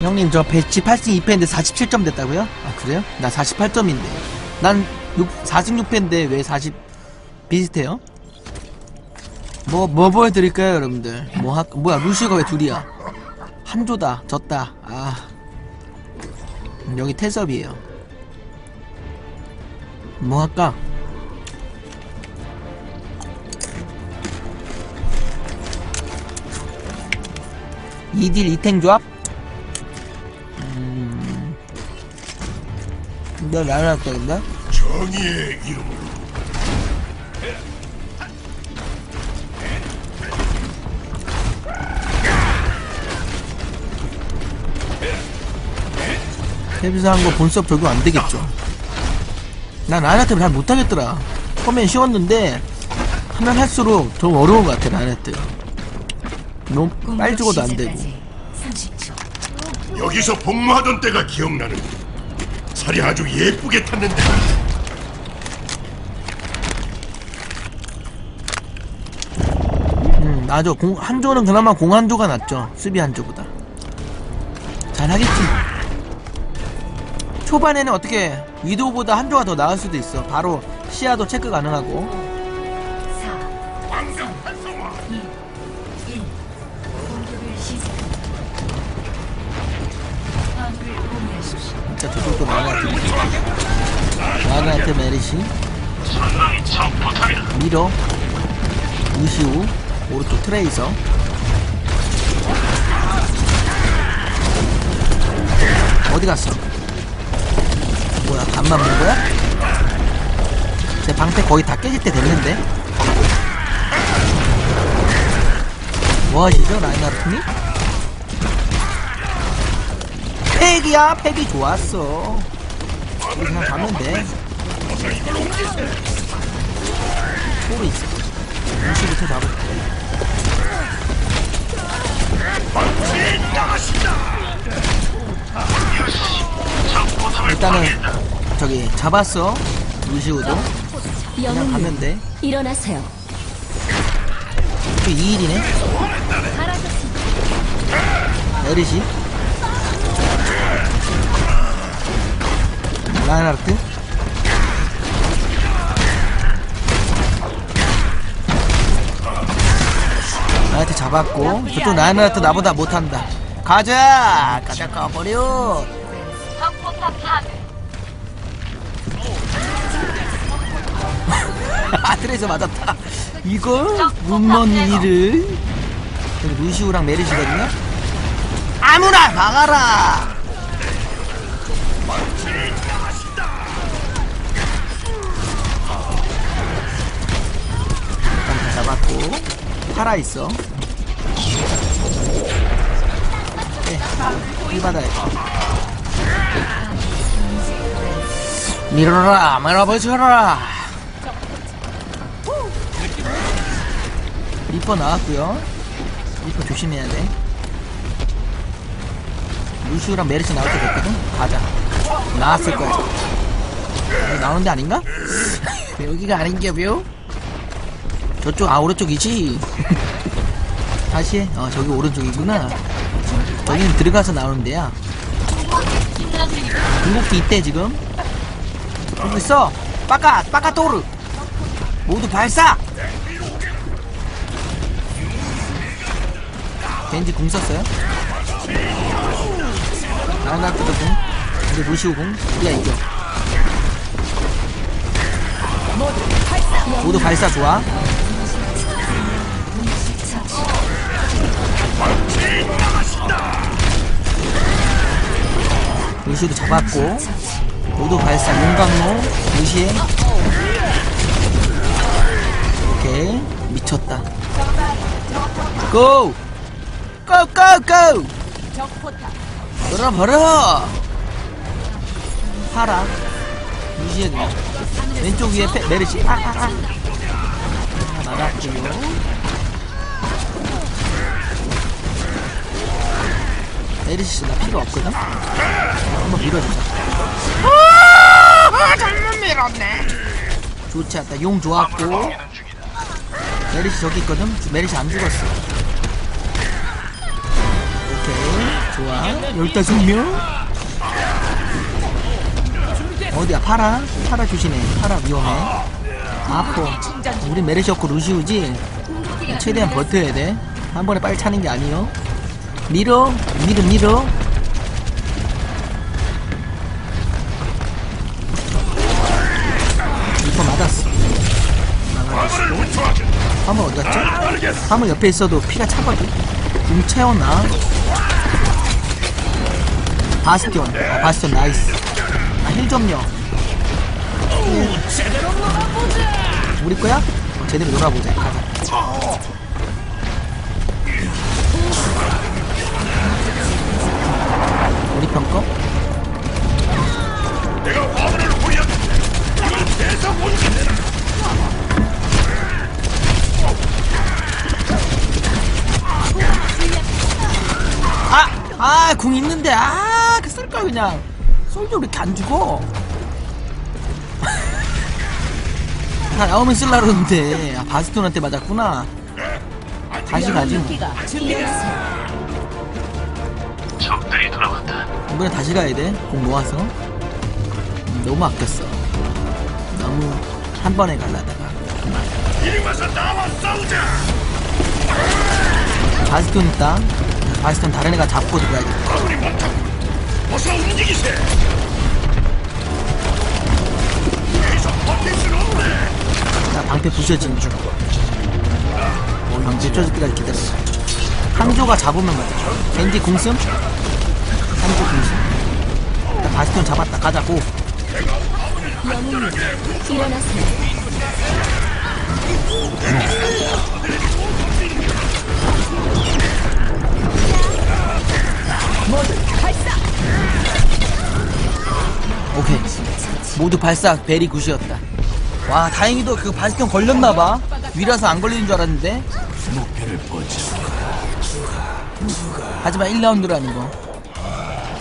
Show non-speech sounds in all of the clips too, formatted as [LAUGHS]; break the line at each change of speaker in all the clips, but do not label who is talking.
형님 저 배치 8승 2패인데 47점 됐다고요? 아 그래요? 나 48점인데 난 6, 4승 6패인데 왜 40 비슷해요? 뭐 뭐 보여드릴까요 여러분들 뭐 하, 뭐야 루시가 왜 둘이야 한 조다 졌다 아 음, 여기 태섭이에요 뭐 할까? 이딜 2탱 조합? 너 할까 근데?
정의의 이름으로
탭에서 한거 본섭 적용 안 되겠죠. 난 라이나트 잘 못하겠더라. 처음엔 쉬웠는데, 하면 할수록 좀 어려운 것 같아, 라이나트. 너무 빨리 죽어도 안 되고.
30초.
여기서 복무하던 때가 기억나는 살이 아주 예쁘게 탔는데
음, 맞아. 공, 한조는 그나마 공 한조가 낫죠. 수비 한조보다. 잘하겠지. 초반에는 어떻게, 위도우보다 한조가 더 나을 수도 있어. 바로 시야도 체크 가능하고. 나가한테 메리시. 밀어. 우시우. 오른쪽 트레이서. 어디 갔어? 뭐야, 간만 본 거야? 제 방패 거의 다 깨질 때 됐는데? 뭐 하시죠, 라인하르트님? 팩이야, 팩이 좋았어. 우리 그냥 가면 돼. 소리 있어. 무시부터 잡을게. 일단은 저기 잡았어. 루시우도 그냥
영웅님,
가면 돼.
일어나세요.
또 2일이네. 에리시. 라인하르트. 라인하르트 잡았고 저쪽 라인하르트 나보다 못한다. 가자! 가자 가버려! [LAUGHS] 아트레에서 맞았다. 이걸 눈먼 일을 루시우랑 메리시거든요. 아무나 막아라. 잡았고 살아 있어. 네, 일 받아야 돼. 밀어라, 밀어보셔라. 리퍼 나왔고요. 리퍼 조심해야 돼. 루시우랑 메르시 나올 때 됐거든. 가자. 나왔을 거야. 나오는 데 아닌가? [LAUGHS] 여기가 아닌겨 뷰? 저쪽 아 오른쪽이지. 다시 해. 어 저기 오른쪽이구나. 여기는 들어가서 나오는 데야. 궁극기 있대 지금. 여기 있어. 빠까 빠까 또르. 모두 발사. 벤지 궁 썼어요? 아나크도 궁 이제 루시우 궁 우리가 이겨 모두 발사 좋아 루시우도 잡았고 모두 발사 용광로 무시해 오케이 미쳤다 고! 고고고! 걸어 버려! 파라 그냥 왼쪽 위에 페, 메르시 아아아 아, 아. 나갔고요 메르시 나 필요 없거든? 한번 밀어주자. 아 잘못 밀었네. 좋지 않다. 용 좋았고. 메르시 저기 있거든? 메르시 안 죽었어. 오케이. 좋아. 15명? 어디야? 파라? 파라 조심해 파라 위험해. 아파 우리 메르시었고 루시우지? 최대한 버텨야 돼한 번에 빨리 차는 게 아니요 밀어 밀어 밀어. 이거 맞았어.
화물
어디 갔지?
알겠어
화물 옆에 있어도 피가 차거든. 좀 채웠나? 바스티온. 아, 바스티온 나이스. 아, 힐 좀요 우리 거야? 어, 제대로 놀아보자. 가자 우리 편거?
내가 화물을 후리한다 이건 계속 운전해라
아! 아, 궁 있는데, 아, 그 쓸걸, 그냥. 왜 이렇게 안 죽어? [LAUGHS] 다 나오면 쓸라 그러는데, 아, 바스톤한테 맞았구나. 다시 가지. 뭐.
적들이 돌아왔다
이번에 다시 가야 돼. 공 모아서. 음, 너무 아꼈어. 너무 한 번에 갈라다가.
이리 와서 나와 싸우자
바스톤 있다. 바스톤 다른 애가 잡고 들어야겠다.
화물이 많다고 어서 움직이세 계속 버틸 수는 없네
나 방패 부셔지는 중. 방패 쪄질 때까지 기다렸어. 한조가 잡으면 맞아. 겐지 궁슴? 한조 궁슴. 일단 바스톤 잡았다. 가자고. 오케이. 모두 발사 베리 굿이었다. 와 다행히도 그 바스톤 걸렸나봐. 위라서 안 걸리는 줄 알았는데. 하지만 1라운드라는 거.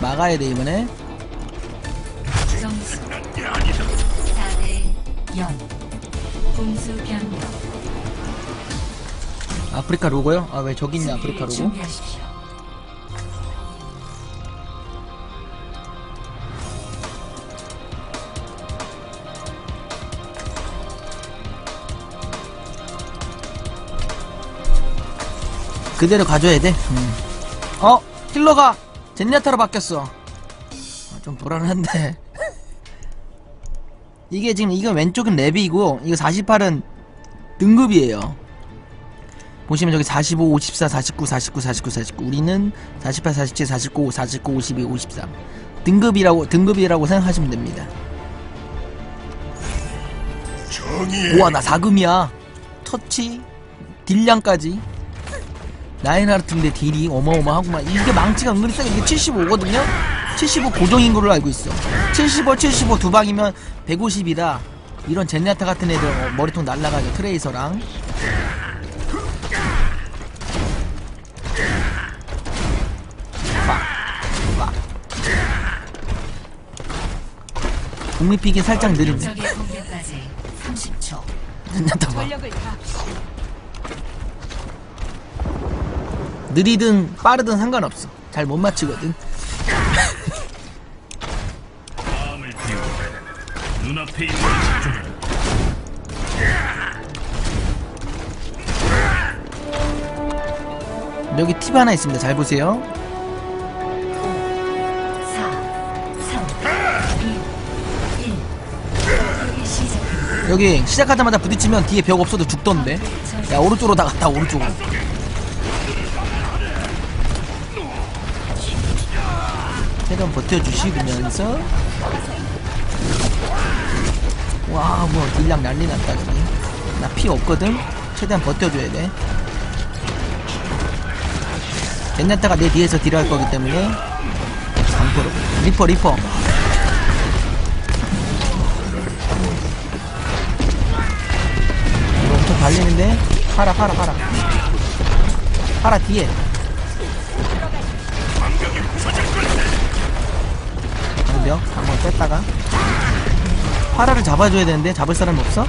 막아야 돼 이번에.
점수
게 아니다
4대 0 공수 변경
아프리카 로고요? 아 왜 저기 있냐 아프리카 로고? 그대로 가져야 돼. 음. 어 힐러가 젠야타로 바뀌었어. 아, 좀 불안한데. [LAUGHS] 이게 지금 이거 왼쪽은 랩이고 이거 48은 등급이에요. 보시면 저기 45, 54, 49, 49, 49, 49. 우리는 48, 47, 49, 49, 52, 53. 등급이라고 등급이라고 생각하시면 됩니다. 우와 나 4금이야 터치 딜량까지 나인하르트인데 딜이 어마어마하구만. 이게 망치가 은근히 세게. 이게 75거든요? 75 고정인 걸로 알고 있어. 75 75 두 방이면 150이라 이런 젠야타 같은 애들 어, 머리통 날라가죠. 트레이서랑. 국립픽이 살짝 느린데
적의 공격까지 30초.
젠야타 봐 느리든 빠르든 상관없어. 잘 못 맞추거든. 여기 팁 하나 있습니다. 잘 보세요.
4 3 2 1 공격이 시작
여기 시작하자마자 부딪히면 뒤에 벽 없어도 죽던데. 야 오른쪽으로 다 갔다 오른쪽으로. 최대한 버텨주시면서 와 뭐 딜량 난리 났다 여기. 나 피 없거든. 최대한 버텨줘야 돼. 젠나타가 내 뒤에서 딜할 거기 때문에 방포로 리퍼 리퍼 엄청 발리는데 팔아 팔아 팔아 팔아 뒤에 방벽 한번 뺐다가. 파라를 잡아줘야 되는데 잡을 사람 없어?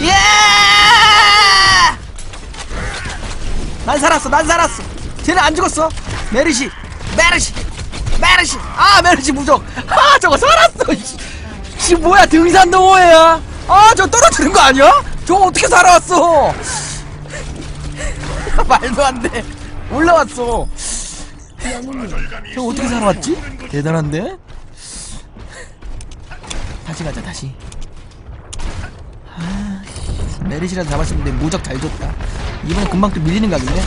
예! 난 살았어 난 살았어. 쟤는 안 죽었어. 메르시 메르시 메르시. 아 메르시 무적 아 저거 살았어 씨, 씨 뭐야 등산 동호회야? 아 저 떨어지는 거 아니야? 저거 어떻게 살아왔어? [LAUGHS] 말도 안 돼. 올라왔어 저거 어떻게 살아왔지? 대단한데? 다시 가자 다시 아, 메리시라도 잡았으면 내 무적 잘 줬다 이번에 금방 또 밀리는 각이네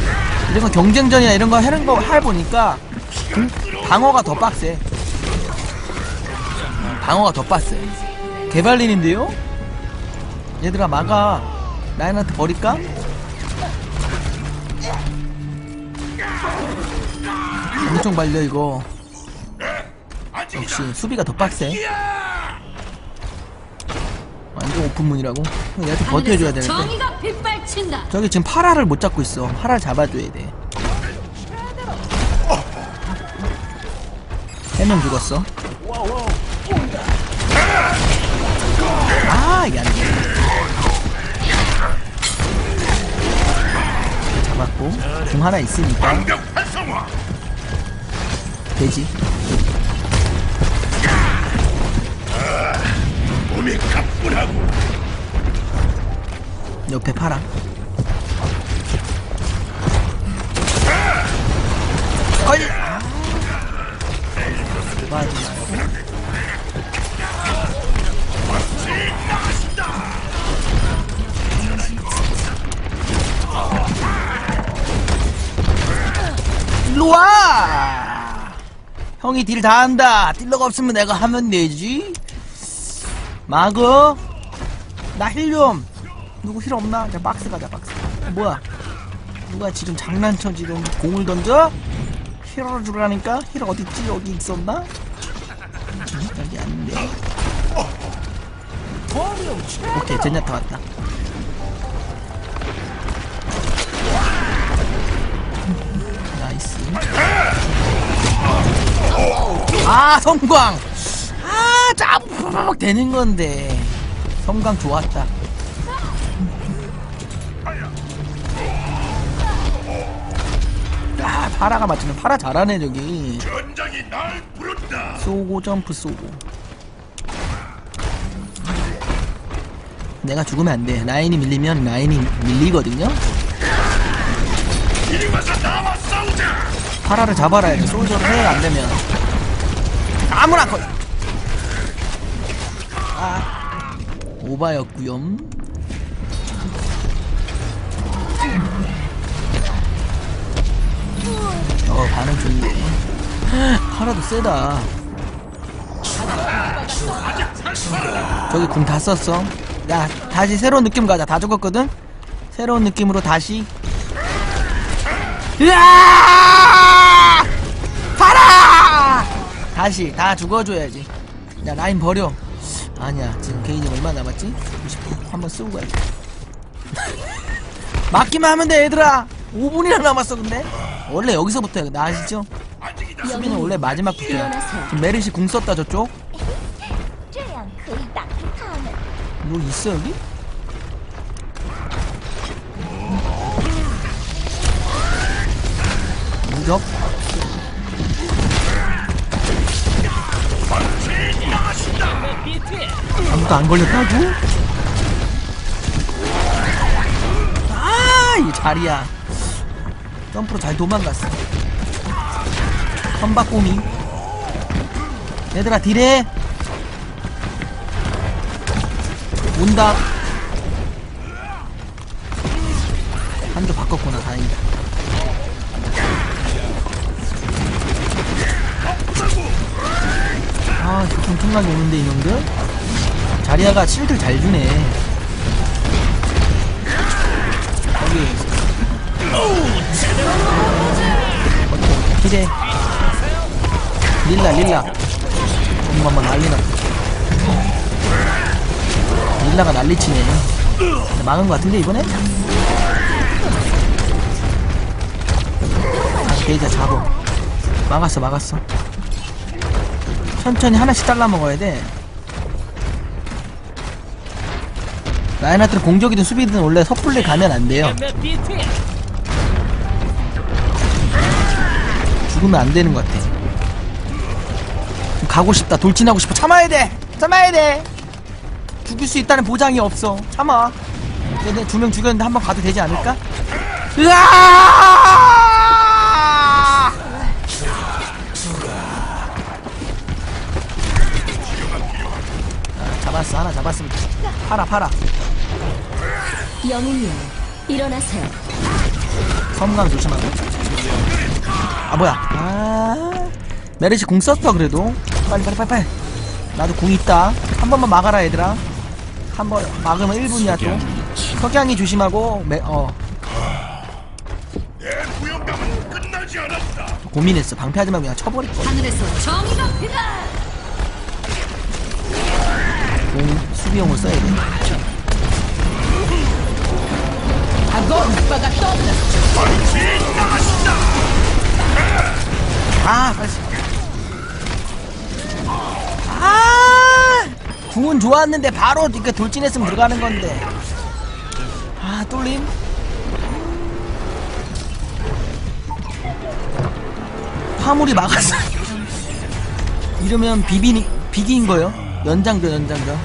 이런 거 경쟁전이나 이런 거 하는 거 해보니까 공- 방어가 더 빡세 방어가 더 빡세 개발린인데요? 얘들아 막아 라인한테 버릴까? 엄청 발려 이거. 역시 수비가 더 빡세. 완전 오픈문이라고? 얘한테 버텨줘야 되는데. 저기 지금 파라를 못 잡고 있어. 파라를 잡아줘야 돼. 해명 죽었어. 아 이게 안돼. 잡았고 궁 하나 있으니까. 되지.
몸이 가뿐하고.
옆에 파라 걸 맞아 일로 와 형이 딜 다 한다 딜러가 없으면 내가 하면 되지 마그 나힐좀 누구 힐 없나? 자 박스 가자 박스 뭐야 누가 지금 장난쳐 지금 공을 던져? 힐을 주라니까? 힐 어딨지? 여기 있었나? 음, 여기 아닌데 오케이 젠야타 왔다 나이스 아 성광. 아 짜부박 되는 건데. 성광 좋았다. 아 파라가 맞추면 파라 잘하네 저기.
전장이 날 부른다.
쏘고 점프 쏘고. 내가 죽으면 안돼. 라인이 밀리면 라인이 밀리거든요?
이리 와서 나와 싸우자.
파라를 잡아라 해 솔저를 해 안되면 아무나 거아 오바였구요 어 반응 좋네. 파라도 세다. 저기 궁 다 썼어. 야 다시 새로운 느낌 가자. 다 죽었거든? 새로운 느낌으로 다시. 으아! 다시 다 죽어줘야지 야 라인 버려 아니야 지금 개인이 얼마 남았지? 90% 한번 쓰고 가야지 [LAUGHS] 맞기만 하면 돼 얘들아 5분이나 남았어 근데 원래 여기서부터야 나 아시죠? 수비는 원래 마지막부터야 지금 메르시 궁 썼다 저쪽 뭐 있어 여기? 무적? 아무도 안 걸렸다고? 아, 이 자리야. 점프로 잘 도망갔어. 선박꼬미. 얘들아, 딜해. 온다. 한조 바꿨구나, 다행이다. 엄청나게 오는데, 이놈들? 자리아가 실드 잘 주네. 여기. 기대. 릴라, 릴라. 엄마만 난리 났다. 릴라가 난리치네. 막은 것 같은데, 이번에? 아, 게이자 잡어. 막았어, 막았어. 천천히 하나씩 잘라 먹어야 돼. 라인하트는 공격이든 수비든 원래 섣불리 가면 안 돼요. 죽으면 안 되는 것 같아. 가고 싶다. 돌진하고 싶어. 참아야 돼. 참아야 돼. 죽일 수 있다는 보장이 없어. 참아. 얘네 두명 죽였는데 한 번 가도 되지 않을까? 으아! 잡았어. 하나 잡았습니다. 팔아, 팔아.
영웅이여 일어나세요.
섬광 조심하고. 아, 뭐야. 아. 메르시 궁 썼어, 그래도. 빨리, 빨리, 빨리, 빨리. 나도 궁 있다. 한 번만 막아라, 얘들아. 한 번 막으면 1분이야, 또. 석양이 조심하고, 매, 어. 고민했어. 방패하지 말고 그냥 쳐버릴 거.
하늘에서 정의가 비다.
공, 수비용을 써야 돼. 아, 빨리. 아, 궁은 좋았는데 바로 이렇게 돌진했으면 들어가는 건데. 아, 뚫림. 화물이 막았어. [LAUGHS] 이러면 비비니 비기인 거요. 연장전 연장전.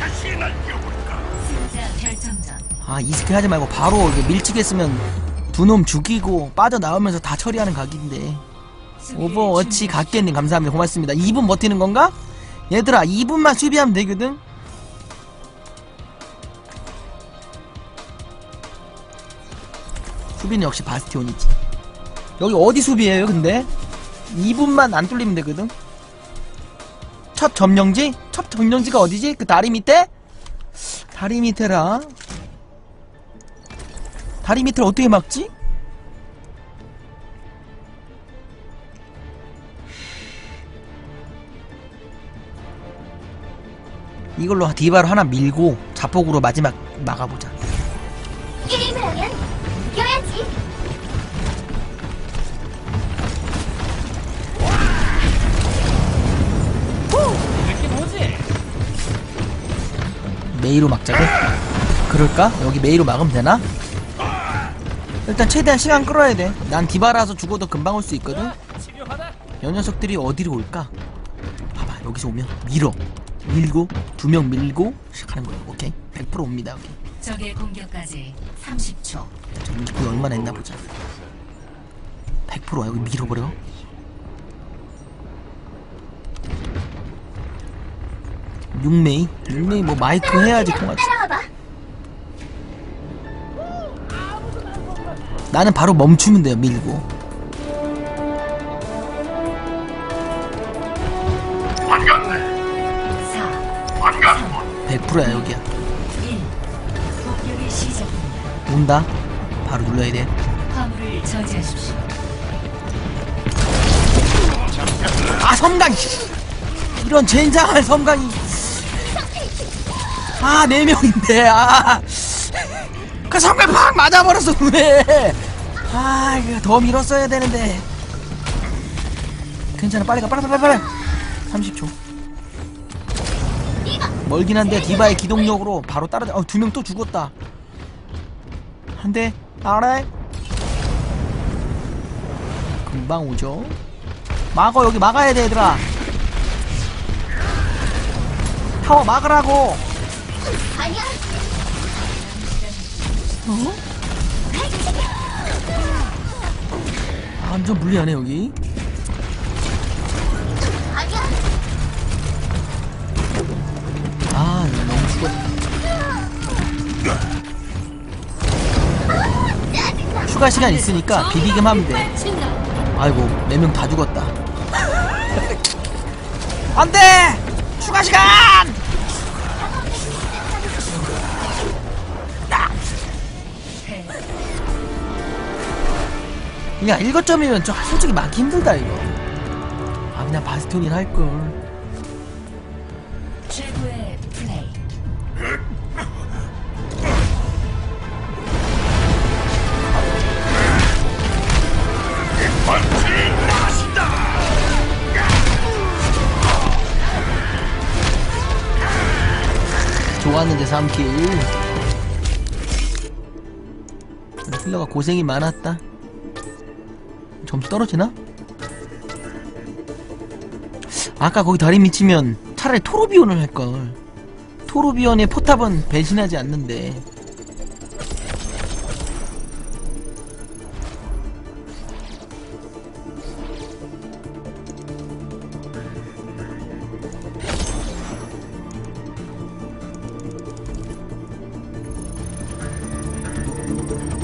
아 이스킬 하지 말고 바로 이게 밀치겠으면 두 놈 죽이고 빠져나오면서 다 처리하는 각인데. 오버워치 갓겠님 감사합니다. 고맙습니다. 2분 버티는 건가? 얘들아 2분만 수비하면 되거든? 수비는 역시 바스티온이지. 여기 어디 수비해요 근데? 2분만 안 뚫리면 되거든 첫 점령지? 첫 점령지가 어디지? 그 다리 밑에? 다리 밑에라 다리 밑을 어떻게 막지? 이걸로 디바로 하나 밀고 자폭으로 마지막 막아보자. 메이로 막자고? 그럴까? 여기 메이로 막으면 되나? 일단 최대한 시간 끌어야 돼. 난 디바라서 죽어도 금방 올 수 있거든. 여 녀석들이 어디로 올까? 봐봐 여기서 오면 밀어 밀고 두 명 밀고 시작하는 거야. 오케이 100% 옵니다. 오케이.
적의 공격까지 30초.
저 인기 얼마나 했나 보자. 100% 여기 밀어버려. 육메이? 육메이 뭐 마이크 해야지 통하지. 나는 바로 멈추면 돼요, 밀고.
반갑네.
4,
반갑군.
100%야, 여기야.
1. 공격이 시작됩니다.
온다. 바로 눌러야 돼.
화물을 저지하십시오.
아, 섬광이! 이런 젠장한 섬광이. 아, 네 명인데, 아. [LAUGHS] 그 섬광 팍 맞아버렸어, 왜? 아, 이거 더 밀었어야 되는데. 괜찮아, 빨리 가, 빨리, 빨리, 빨리. 30초. 멀긴 한데, 디바의 기동력으로 바로 따라다. 어, 두 명 또 죽었다. 한 대, 아래. 금방 오죠. 막어, 여기 막아야 돼, 얘들아. 타워 막으라고!
아니야.
아, 완전 불리하네, 여기.
아니야.
아, 너무 죽었다. 추가 시간 있으니까 비비기만 하면 돼. 아이고, 네 명 다 죽었다. [LAUGHS] 안 돼! 추가 시간! 그냥 1거점이면 좀 솔직히 막기 힘들다, 이거. 아, 그냥 바스톤이 할걸.
최고의 플레이.
좋았는데 3킬 힐러가 고생이 많았다 점수 떨어지나? 아까 거기 다리 미치면 차라리 토르비온을 할걸. 토르비온의 포탑은 배신하지 않는데.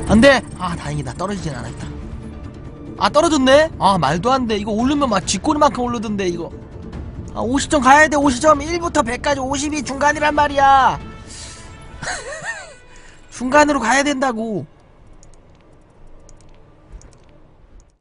안 돼! 아, 다행이다. 떨어지진 않았다. 아, 떨어졌네? 아, 말도 안 돼. 이거 오르면 막 쥐꼬리만큼 오르던데, 이거. 아, 50점 가야 돼, 50점. 1부터 100까지 50이 중간이란 말이야. [LAUGHS] 중간으로 가야 된다고.